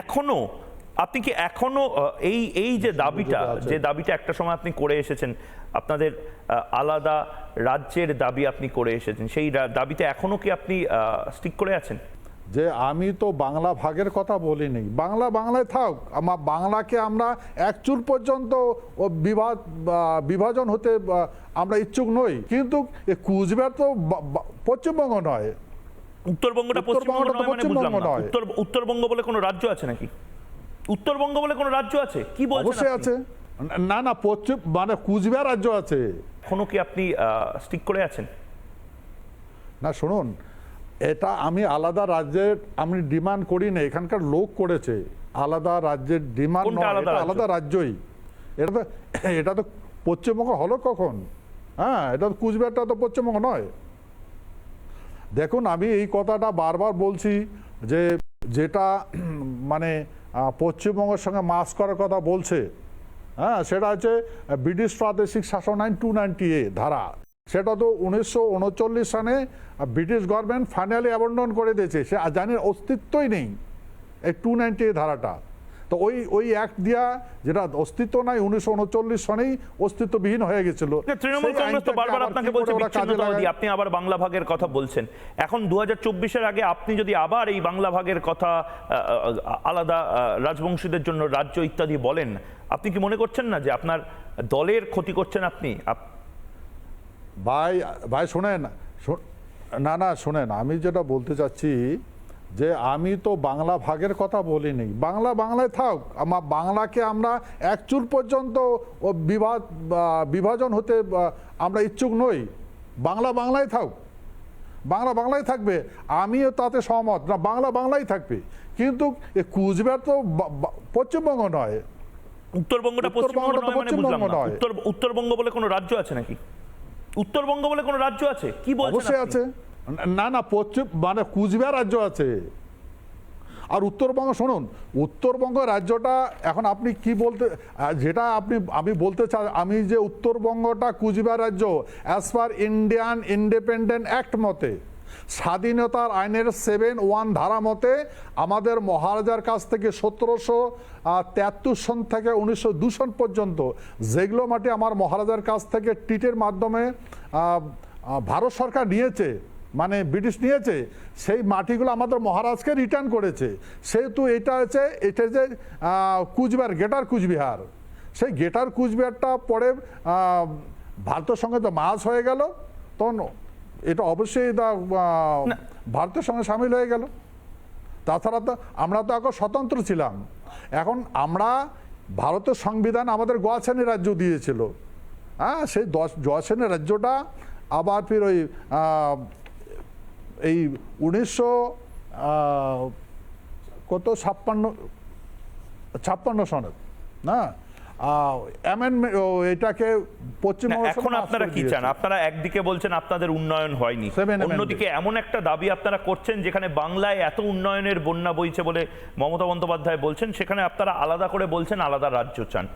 এখনও আপনি কি এখনও এই এই যে দাবিটা যে দাবিটা একটা সময় আপনি করে এসেছেন আপনাদের আলাদা রাজ্যের দাবি আপনি করে এসেছেন সেই দাবিতে এখনও কি আপনি স্টিক করে আছেন? যে আমি তো বাংলা ভাগের কথা বলিনি বাংলা বাংলায় থাক আমার বাংলাকে আমরা এক চুল পর্যন্ত ও বিভাগ বিভাজন হতে আমরা ইচ্ছুক নই কিন্তু কুচবিহার তো পশ্চিমবঙ্গ নয়। উত্তরবঙ্গটা পশ্চিমবঙ্গ নয় মানে বুঝলাম পশ্চিমবঙ্গ না। নয়। উত্তর উত্তরবঙ্গ বলে কোনো রাজ্য আছে নাকি? উত্তরবঙ্গ বলে কোনো রাজ্য আছে? কি বলছেন আছে। না না পশ্চিম মানে কুচবিহার রাজ্য আছে। এখনও কি আপনি স্টিক করে আছেন? না শুনুন এটা আমি আলাদা রাজ্যের আমি ডিমান্ড করি না এখানকার লোক করেছে। আলাদা রাজ্যের ডিমান্ড? আলাদা রাজ্যই। এটা তো এটা তো পশ্চিমবঙ্গ হলো কখন? হ্যাঁ এটা তো কুচবিহারটা তো পশ্চিমবঙ্গ নয়। দেখুন, আমি এই কথাটা বারবার বলছি যে যেটা মানে পশ্চিমবঙ্গের সঙ্গে মাস করার কথা বলছে হ্যাঁ সেটা হচ্ছে ব্রিটিশ প্রাদেশিক শাসন আইন টু নাইনটি এ ধারা। সেটা তো উনিশশো উনচল্লিশ সালে ব্রিটিশ গভর্নমেন্ট ফাইনালি অ্যাবন্ডন করে দিয়েছে। সে জানির অস্তিত্বই নেই এই টু নাইনটি এ ধারাটা। তো ওই ওই অ্যাক্ট দিয়া যেটা অস্তিত্ব নাই উনিশশো উনচল্লিশ সনেই অস্তিত্ববিহীন হয়ে গেছিল। তৃণমূল কংগ্রেস তো বারবার আপনাকে বলছে বিচ্ছিন্নতাবাদী আপনি আবার বাংলা ভাগের কথা বলছেন। এখন দু হাজার আগে আপনি যদি আবার এই বাংলা ভাগের কথা আলাদা রাজবংশীদের জন্য রাজ্য ইত্যাদি বলেন আপনি কি মনে করছেন না যে আপনার দলের ক্ষতি করছেন আপনি? আপ- ভাই ভাই শোনেন না না শোনেন আমি যেটা বলতে চাচ্ছি যে আমি তো বাংলা ভাগের কথা বলিনি। বাংলা বাংলায় থাক আমার বাংলাকে আমরা এক চুল পর্যন্ত ও বিভাগ বিভাজন হতে আমরা ইচ্ছুক নই। বাংলা বাংলায় থাক। বাংলা বাংলায় থাকবে আমিও তাতে সহমত না বাংলা বাংলাই থাকবে। কিন্তু এ কুচবিহার তো পশ্চিমবঙ্গ নয়। উত্তরবঙ্গটা পশ্চিমবঙ্গ নয় মানে বুঝলাম পশ্চিমবঙ্গ না নয়। উত্তর উত্তরবঙ্গ বলে কোনো রাজ্য আছে নাকি? উত্তরবঙ্গ বলে কোনো রাজ্য আছে? কি বলছেন অবশ্যই আছে। না না, পশ্চিম মানে কুচবিহার রাজ্য আছে। আর উত্তরবঙ্গ, শুনুন, উত্তরবঙ্গ রাজ্যটা এখন আপনি কি বলতে, যেটা আপনি, আমি বলতে চাই, আমি যে উত্তরবঙ্গটা কুচবিহার রাজ্য as per Indian independent act মতে, স্বাধীনতার আইনের সেভেন ওয়ান ধারা মতে, আমাদের মহারাজার কাছ থেকে সতেরোশো তেয়াত্তর সন থেকে উনিশশো দু সন পর্যন্ত, যেগুলো মাটি আমার মহারাজার কাছ থেকে টিটের মাধ্যমে ভারত সরকার নিয়েছে মানে ব্রিটিশ নিয়েছে সেই মাটিগুলো আমাদের মহারাজকে রিটার্ন করেছে। সেহেতু এটা হচ্ছে এটা যে কুচবিহার গেটার কুচবিহার। সেই গেটার কুচবিহারটা পরে ভারতের সঙ্গে তো মাস হয়ে গেল তখন এটা অবশ্যই ভারতের সঙ্গে সামিল হয়ে গেল। তাছাড়া তো আমরা তো এখন স্বতন্ত্র ছিলাম। এখন আমরা ভারতের সংবিধান আমাদের গোয়া শ্রেণি রাজ্য দিয়েছিল। হ্যাঁ সেই দশ গোয়া শ্রেণি রাজ্যটা আবার ফির ওই এই উনিশশো কত? ছাপ্পান্ন ছাপ্পান্ন সনে না? অ্যামেন্ডমেন্ট এটাকে পশ্চিমবঙ্গ এখন আপনারা কি চান? আপনারা একদিকে বলছেন আপনাদের উন্নয়ন হয়নি। অন্যদিকে এমন একটা দাবি আপনারা করছেন যেখানে বাংলায় এত উন্নয়নের বন্যা বইছে বলে মমতা বন্দ্যোপাধ্যায় বলছেন সেখানে আপনারা আলাদা করে বলছেন আলাদা রাজ্য চান।